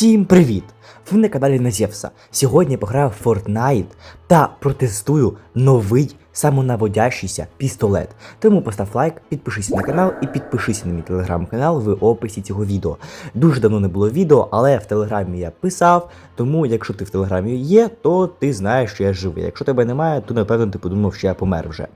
Всім привіт! Ви на каналі Назєвса. Сьогодні я пограю в Fortnite та протестую новий самонаводящийся пістолет. Тому постав лайк, підпишись на канал і підпишись на мій телеграм-канал в описі цього відео. Дуже давно не було відео, але в телеграмі я писав, тому якщо ти в телеграмі є, то ти знаєш, що я живий. Якщо тебе немає, то напевно ти подумав, що я помер вже.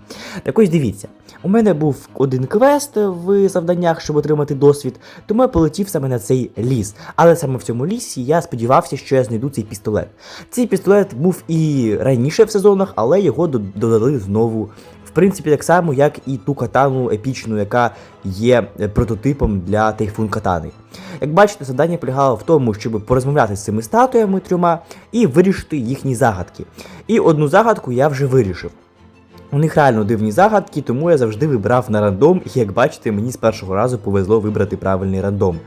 Так ось дивіться, у мене був один квест в завданнях, щоб отримати досвід, тому я полетів саме на цей ліс. Але саме в цьому лісі я сподівався, що я знайду цей пістолет. Цей пістолет був і раніше в сезонах, але його додали знову. В принципі, так само, як і ту катану епічну, яка є е, прототипом для тайфун катани. Як бачите, завдання полягало в тому, щоб порозмовляти з цими статуями трьома і вирішити їхні загадки. І одну загадку я вже вирішив. У них реально дивні загадки, тому я завжди вибрав на рандом, і як бачите, мені з першого разу повезло вибрати правильний рандом.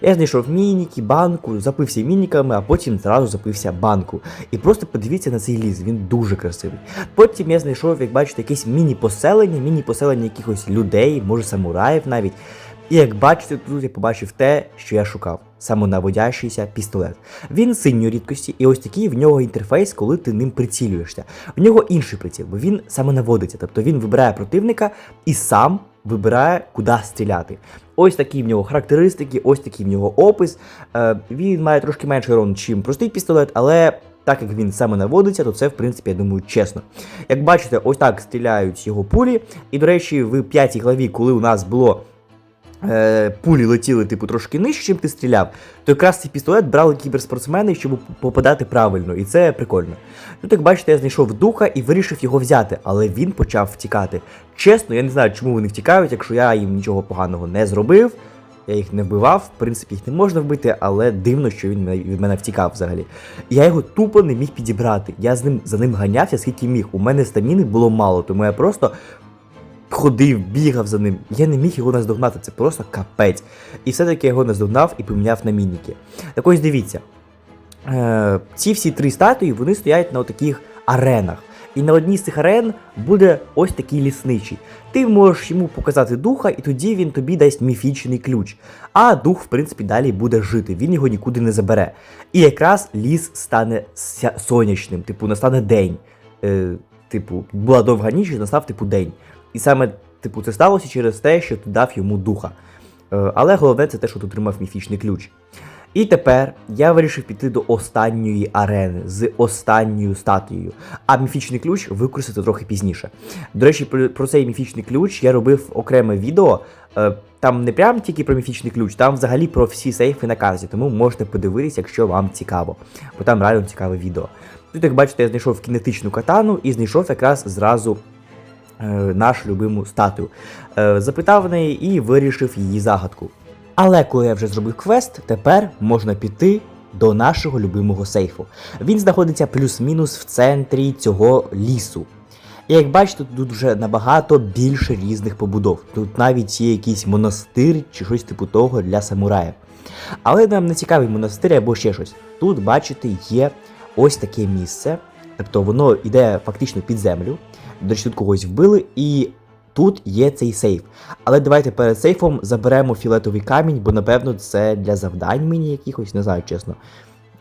Я знайшов мініки, банку, запився мініками, а потім зразу запився банку. І просто подивіться на цей ліс, він дуже красивий. Потім я знайшов, як бачите, якесь міні-поселення, міні-поселення якихось людей, може самураїв навіть. І як бачите, тут я побачив те, що я шукав самонаводящийся пістолет. Він синьої рідкості, і ось такий в нього інтерфейс, коли ти ним прицілюєшся. В нього інший приціл, бо він самонаводиться, тобто він вибирає противника і сам вибирає, куди стріляти. Ось такі в нього характеристики, ось такий в нього опис. Е, він має трошки менший урон, ніж простий пістолет, але. Так як він саме наводиться, то це, в принципі, я думаю, чесно. Як бачите, ось так стріляють його пулі. І, до речі, в п'ятій главі, коли у нас було пулі летіли, типу, трошки нижче, чим ти стріляв, то якраз цей пістолет брали кіберспортсмени, щоб попадати правильно, і це прикольно. Тут, як бачите, я знайшов духа і вирішив його взяти, але він почав втікати. Чесно, я не знаю, чому вони втікають, якщо я їм нічого поганого не зробив. Я їх не вбивав, в принципі, їх не можна вбити, але дивно, що він від мене втікав взагалі. Я його тупо не міг підібрати. Я з ним за ним ганявся, скільки міг. У мене стаміни було мало, тому я просто ходив, бігав за ним. Я не міг його наздогнати, це просто капець. І все-таки його наздогнав і поміняв на мініки. Так ось дивіться. Е, ці всі три статуї вони стоять на таких аренах. І на одній з цих арен буде ось такий лісничий. Ти можеш йому показати духа, і тоді він тобі дасть міфічний ключ. А дух, в принципі, далі буде жити, він його нікуди не забере. І якраз ліс стане сонячним, типу, настане день. Е, типу, була довга ніч, і настав типу день. І саме, типу, це сталося через те, що ти дав йому духа. Е, але головне це те, що ти отримав міфічний ключ. І тепер я вирішив піти до останньої арени з останньою статуєю, а міфічний ключ використати трохи пізніше. До речі, про, цей міфічний ключ я робив окреме відео. Е, Там не прям тільки про міфічний ключ, там взагалі про всі сейфи на карті, тому можете подивитися, якщо вам цікаво, бо там реально цікаве відео. Тут, як бачите, я знайшов кінетичну катану і знайшов якраз зразу нашу любиму статую. Е, запитав в неї і вирішив її загадку. Але коли я вже зробив квест, тепер можна піти до нашого любимого сейфу. Він знаходиться плюс-мінус в центрі цього лісу. І як бачите, тут вже набагато більше різних побудов. Тут навіть є якийсь монастир чи щось типу того для самураїв. Але нам не цікавий монастир або ще щось. Тут, бачите, є ось таке місце. Тобто воно йде фактично під землю. До речі, тут когось вбили, і тут є цей сейф. Але давайте перед сейфом заберемо фіолетовий камінь, бо напевно це для завдань мені якихось, не знаю, чесно.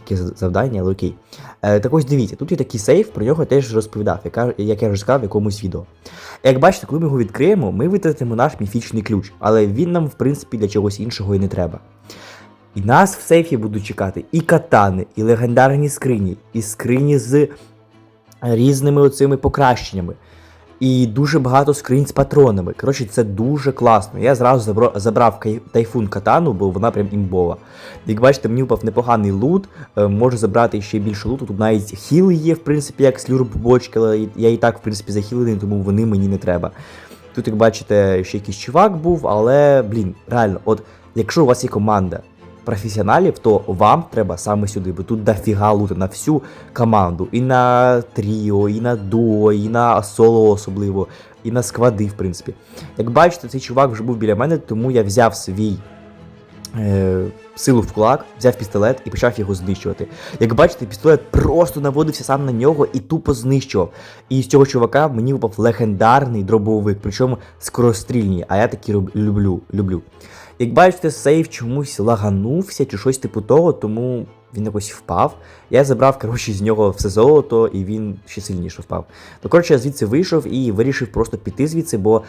Яке завдання, але окей. Е, так ось дивіться, тут є такий сейф, про нього теж розповідав, яка, як я вже сказав в якомусь відео. Як бачите, коли ми його відкриємо, ми витратимо наш міфічний ключ, але він нам, в принципі, для чогось іншого і не треба. І нас в сейфі будуть чекати і катани, і легендарні скрині, і скрині з різними оцими покращеннями. І дуже багато скринь з патронами. Коротше, це дуже класно. Я зразу забрав тайфун катану, бо вона прям імбова. Як бачите, мені впав непоганий лут, е, можу забрати ще більше луту. Тут навіть хіли є, в принципі, як слюрб бочки, але я і так, в принципі, захилений, тому вони мені не треба. Тут, як бачите, ще якийсь чувак був, але, блін, реально, от якщо у вас є команда професіоналів, то вам треба саме сюди, бо тут дофіга лути на всю команду. І на тріо, і на дуо, і на соло особливо, і на склади, в принципі. Як бачите, цей чувак вже був біля мене, тому я взяв свій. Е, силу в кулак, взяв пістолет і почав його знищувати. Як бачите, пістолет просто наводився сам на нього і тупо знищував. І з цього чувака мені випав легендарний дробовик, причому скорострільний, а я такі люблю. люблю. Як бачите, сейф чомусь лаганувся чи щось типу того, тому він якось впав. Я забрав, коротше, з нього все золото, і він ще сильніше впав. То коротше, я звідси вийшов і вирішив просто піти звідси, бо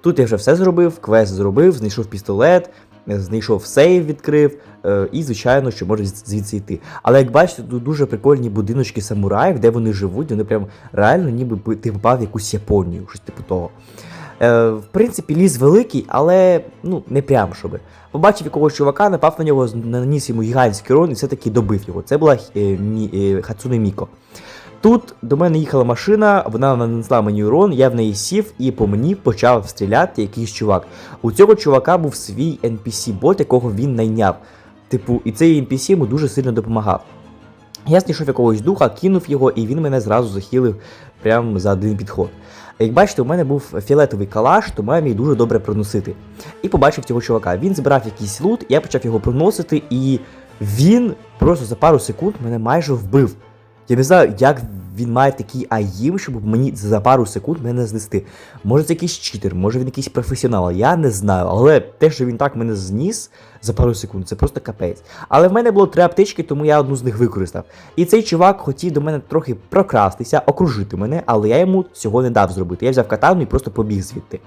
тут я вже все зробив, квест зробив, знайшов пістолет, знайшов сейф, відкрив, е, і, звичайно, що звід- звідси йти. Але як бачите, тут дуже прикольні будиночки самураїв, де вони живуть, вони прям реально ніби ти попав в якусь Японію, щось типу того. Е, в принципі, ліс великий, але ну, не прям щоби. Побачив якогось чувака, напав на нього, наніс йому гігантський урон і все-таки добив його. Це була е, е, Хацуне Міко. Тут до мене їхала машина, вона нанесла мені урон, я в неї сів і по мені почав стріляти якийсь чувак. У цього чувака був свій NPC-бот, якого він найняв. Типу, і цей NPC йому дуже сильно допомагав. Я знайшов якогось духа, кинув його, і він мене зразу захилив прямо за один підход. Як бачите, у мене був фіолетовий калаш, тому я міг дуже добре проносити. І побачив цього чувака. Він збирав якийсь лут, я почав його проносити, і він просто за пару секунд мене майже вбив. Я не знаю, як він має такий аїм, щоб мені за пару секунд мене знести. Може, це якийсь читер, може він якийсь професіонал, я не знаю. Але те, що він так мене зніс за пару секунд, це просто капець. Але в мене було три аптечки, тому я одну з них використав. І цей чувак хотів до мене трохи прокрастися, окружити мене, але я йому цього не дав зробити. Я взяв катану і просто побіг звідти.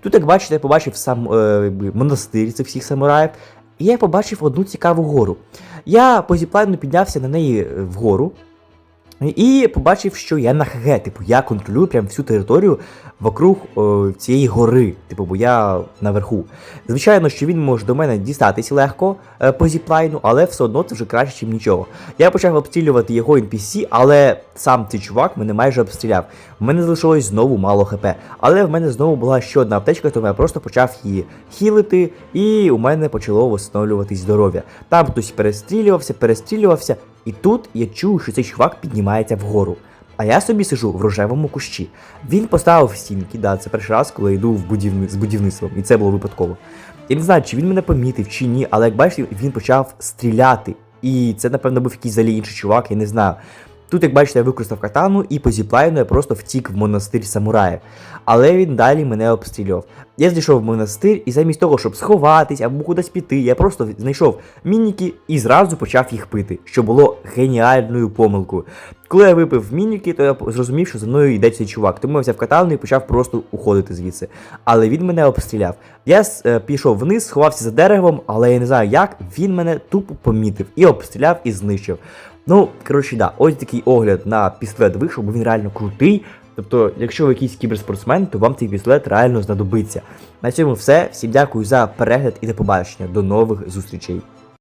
Тут, як бачите, я побачив сам е, монастир цих всіх самураїв, і я побачив одну цікаву гору. Я по зіплайну піднявся на неї вгору. І побачив, що я на ХГ, типу, я контролюю прям всю територію вокруг о, цієї гори, типу, бо я наверху. Звичайно, що він може до мене дістатись легко е, по зіплайну, але все одно це вже краще, ніж нічого. Я почав обстрілювати його NPC, але сам цей чувак мене майже обстріляв. У мене залишилось знову мало хп. Але в мене знову була ще одна аптечка, тому я просто почав її хілити, і у мене почало встановлюватись здоров'я. Там хтось перестрілювався, перестрілювався, і тут я чую, що цей чувак піднімається вгору. А я собі сижу в рожевому кущі. Він поставив стінки, да, це перший раз, коли я йду в будівни... з будівництвом, і це було випадково. Я не знаю, чи він мене помітив, чи ні, але як бачите, він почав стріляти. І це, напевно, був якийсь взагалі інший чувак, я не знаю. Тут, як бачите, я використав катану і по зіплайну я просто втік в монастир самураїв. Але він далі мене обстрілював. Я зайшов в монастир і замість того, щоб сховатись або кудись піти, я просто знайшов мініки і зразу почав їх пити, що було геніальною помилкою. Коли я випив мініки, то я зрозумів, що за мною йде цей чувак. Тому я взяв катану і почав просто уходити звідси. Але він мене обстріляв. Я е, пішов вниз, сховався за деревом, але я не знаю як, він мене тупо помітив і обстріляв і знищив. Ну, коротше, да, ось такий огляд на пістолет вийшов, бо він реально крутий. Тобто, якщо ви якийсь кіберспортсмен, то вам цей пістолет реально знадобиться. На цьому все. Всім дякую за перегляд і до побачення. До нових зустрічей.